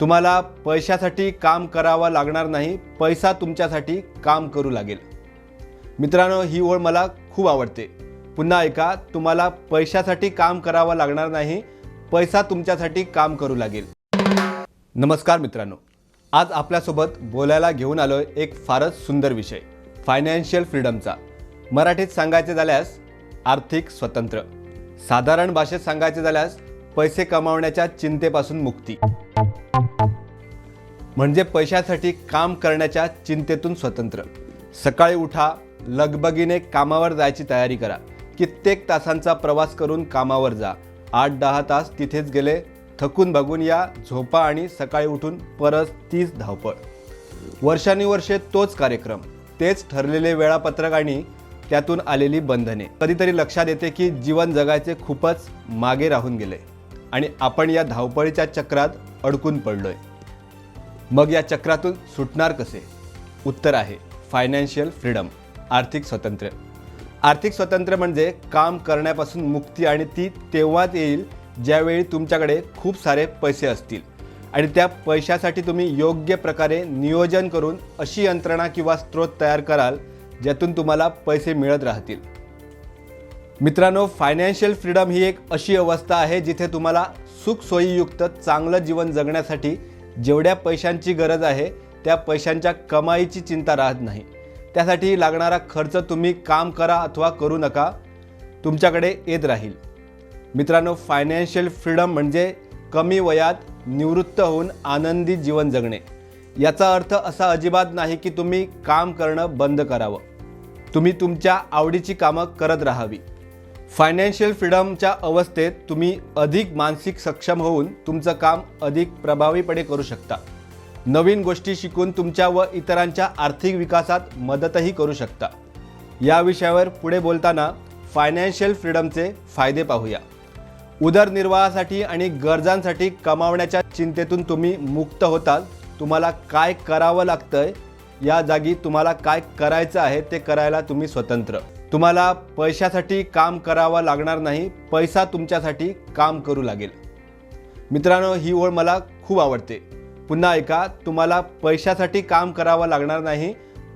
तुम्हाला पैशासाठी काम करावं लागणार नाही पैसा तुमच्यासाठी काम करू लागेल. मित्रांनो ही ओळ मला खूप आवडते. पुन्हा ऐका तुम्हाला पैशासाठी काम करावं लागणार नाही पैसा तुमच्यासाठी काम करू लागेल. नमस्कार मित्रांनो आज आपल्यासोबत बोलायला घेऊन आलो एक फारच सुंदर विषय फायनान्शियल फ्रीडमचा मराठीत सांगायचे झाल्यास आर्थिक स्वतंत्र. साधारण भाषेत सांगायचे झाल्यास पैसे कमावण्याच्या चिंतेपासून मुक्ती. म्हणजे पैशासाठी काम करण्याच्या चिंतेतून स्वतंत्र. सकाळी उठा लगबगीने कामावर जायची तयारी करा. कित्येक तासांचा प्रवास करून कामावर जा. आठ दहा तास तिथेच गेले थकून बघून या झोपा आणि सकाळी उठून परत तीच धावपळ. वर्षानुवर्षे तोच कार्यक्रम तेच ठरलेले वेळापत्रक आणि त्यातून आलेली बंधने. कधीतरी लक्षात येते की जीवन जगायचे खूपच मागे राहून गेले. आणि आपण या धावपळीच्या चक्रात अडकून पडलोय. मग या चक्रातून सुटणार कसे? उत्तर आहे फायनान्शियल फ्रीडम आर्थिक स्वातंत्र्य. आर्थिक स्वातंत्र्य म्हणजे काम करण्यापासून मुक्ती आणि ती तेव्हाच येईल ज्यावेळी तुमच्याकडे खूप सारे पैसे असतील. आणि त्या पैशासाठी तुम्ही योग्य प्रकारे नियोजन करून अशी यंत्रणा किंवा स्रोत तयार कराल ज्यातून तुम्हाला पैसे मिळत राहतील. मित्रांनो फायनान्शियल फ्रीडम ही एक अशी अवस्था आहे जिथे तुम्हाला सुखसोयीयुक्त चांगलं जीवन जगण्यासाठी जेवढ्या पैशांची गरज आहे त्या पैशांच्या कमाईची चिंता राहत नाही. त्यासाठी लागणारा खर्च तुम्ही काम करा अथवा करू नका तुमच्याकडे येत राहील. मित्रांनो फायनान्शियल फ्रीडम म्हणजे कमी वयात निवृत्त होऊन आनंदी जीवन जगणे. याचा अर्थ असा अजिबात नाही की तुम्ही काम करणं बंद करावं. तुम्ही तुमच्या आवडीची कामं करत राहावी. फायनान्शियल फ्रीडमच्या अवस्थेत तुम्ही अधिक मानसिक सक्षम होऊन तुमचं काम अधिक प्रभावीपणे करू शकता. नवीन गोष्टी शिकून तुमच्या व इतरांच्या आर्थिक विकासात मदतही करू शकता. या विषयावर पुढे बोलताना फायनान्शियल फ्रीडमचे फायदे पाहूया. उदरनिर्वाहासाठी आणि गरजांसाठी कमावण्याच्या चिंतेतून तुम्ही मुक्त होताल. तुम्हाला काय करावं लागतंय? या जागी तुम्हाला काय करायचं आहे ते करायला तुम्ही स्वतंत्र. तुम्हाला पैशासाठी काम करावं लागणार नाही पैसा तुमच्यासाठी काम करू लागेल. मित्रांनो ही ओळ मला खूप आवडते. पुन्हा ऐका तुम्हाला पैशासाठी काम करावं लागणार नाही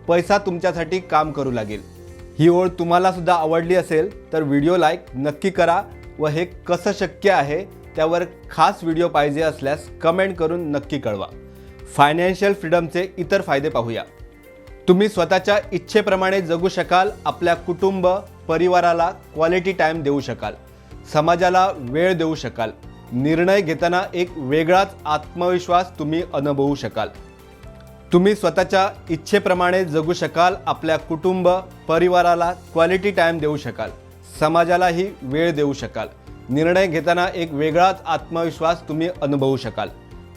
पैसा तुमच्यासाठी काम करू लागेल. ही ओळ तुम्हालासुद्धा आवडली असेल तर व्हिडिओ लाईक नक्की करा व हे कसं शक्य आहे त्यावर खास व्हिडिओ पाहिजे असल्यास कमेंट करून नक्की कळवा. फायनान्शियल फ्रीडमचे इतर फायदे पाहूया. तुम्ही स्वतःच्या इच्छेप्रमाणे जगू शकाल आपल्या कुटुंब परिवाराला क्वालिटी टाईम देऊ शकाल समाजाला वेळ देऊ शकाल निर्णय घेताना एक वेगळाच आत्मविश्वास तुम्ही अनुभवू शकाल. तुम्ही स्वतःच्या इच्छेप्रमाणे जगू शकाल आपल्या कुटुंब परिवाराला क्वालिटी टाईम देऊ शकाल समाजालाही वेळ देऊ शकाल निर्णय घेताना एक वेगळाच आत्मविश्वास तुम्ही अनुभवू शकाल.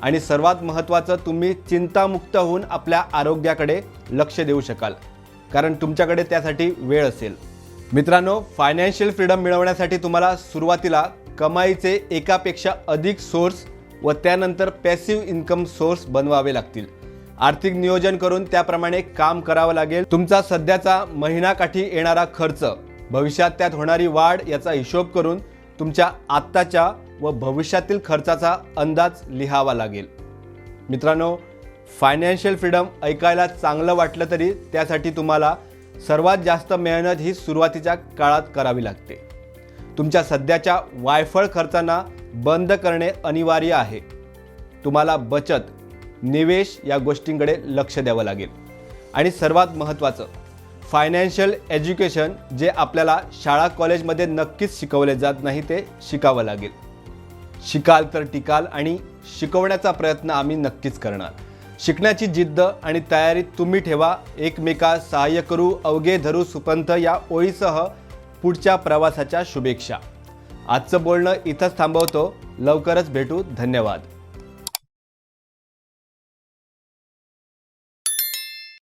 आणि सर्वात महत्त्वाचं तुम्ही चिंतामुक्त होऊन आपल्या आरोग्याकडे लक्ष देऊ शकाल. कारण तुमच्याकडे त्यासाठी वेळ असेल. मित्रांनो फायनान्शियल फ्रीडम मिळवण्यासाठी तुम्हाला सुरुवातीला कमाईचे एकापेक्षा अधिक सोर्स व त्यानंतर पॅसिव्ह इन्कम सोर्स बनवावे लागतील. आर्थिक नियोजन करून त्याप्रमाणे काम करावं लागेल. तुमचा सध्याचा महिनाकाठी येणारा खर्च भविष्यात त्यात होणारी वाढ याचा हिशोब करून तुमच्या आत्ताच्या व भविष्यातील खर्चाचा अंदाज लिहावा लागेल. मित्रांनो फायनान्शियल फ्रीडम ऐकायला चांगलं वाटलं तरी त्यासाठी तुम्हाला सर्वात जास्त मेहनत ही सुरुवातीच्या काळात करावी लागते. तुमच्या सध्याच्या वायफळ खर्चांना बंद करणे अनिवार्य आहे. तुम्हाला बचत निवेश या गोष्टींकडे लक्ष द्यावं लागेल. आणि सर्वात महत्त्वाचं फायनान्शियल एज्युकेशन जे आपल्याला शाळा कॉलेजमध्ये नक्कीच शिकवले जात नाही ते शिकावं लागेल. शिकाल तर टिकाल आणि शिकवण्याचा प्रयत्न आम्ही नक्कीच करणार. शिकण्याची जिद्द आणि तयारी तुम्ही ठेवा. एकमेका सहाय्य करू. अवघे धरू सुपंथ या ओळीसह पुढच्या प्रवासाच्या शुभेच्छा. आजचं बोलणं इथंच थांबवतो. लवकरच भेटू. धन्यवाद.